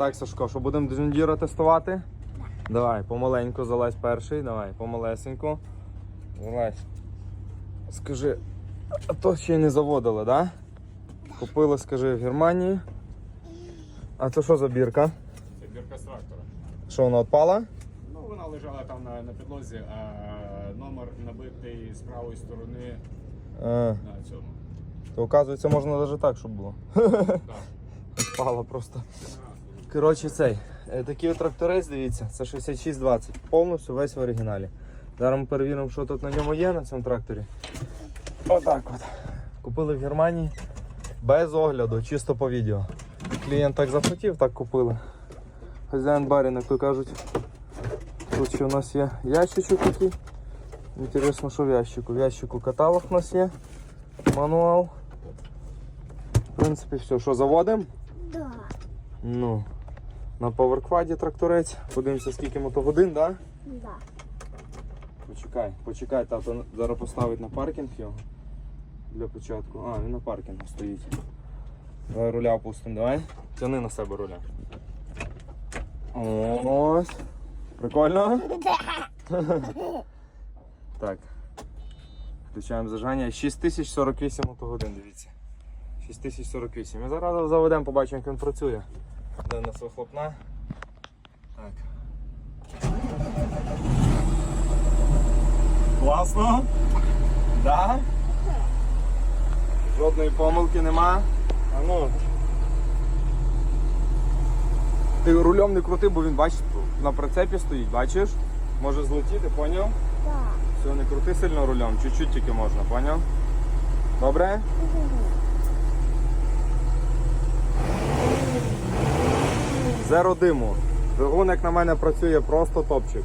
Так, Сашко, що будемо Джундіра тестувати? Давай, помаленьку залазь перший, давай, помалесеньку. Залазь. Скажи, а то ще й не заводили, да? Купили, скажи, в Германії. А це що за бірка? Це бірка з трактора. Що вона відпала? Ну, вона лежала там на, на підлозі, а номер набитий з правої сторони А, на цьому. то оказується можна навіть так, щоб було. Так. Відпала просто. Коротше, цей. е, Такий от тракторець, дивіться, це 6620. Повністю весь в оригіналі. Зараз ми перевіримо, що тут на ньому є на цьому тракторі. Отак от. Купили в Германії без огляду, чисто по відео. Клієнт так захотів, так купили. Хазяїн барин, як то кажуть. Тут ще у нас є ящичок такий. Інтересно, що в ящику. В ящику каталог у нас є. Мануал. В принципі, все. Що заводимо? Да. Ну, на поверкваді тракторець. Подивимося, скільки мотогодин, да? Да. Почекай, почекай, тато зараз поставить на паркінг його. Для початку. А, він на паркінгу стоїть. Давай руля опустимо, давай. Тяни на себе руля. Ось. Прикольно? так. Включаємо зажання. 6048 мотогодин, дивіться. 6048. Ми зараз заведемо, побачимо, як він працює. Де у нас вихлопна. Так. Класно? Да? Жодної помилки нема. А ну. Ти рулем не крути, бо він бачиш, на прицепі стоїть, бачиш? Може злетіти, поняв? Да. Все, не крути сильно рулем, чуть-чуть тільки можна, поняв? Добре? Зеро диму. Двигун, як на мене, працює просто топчик.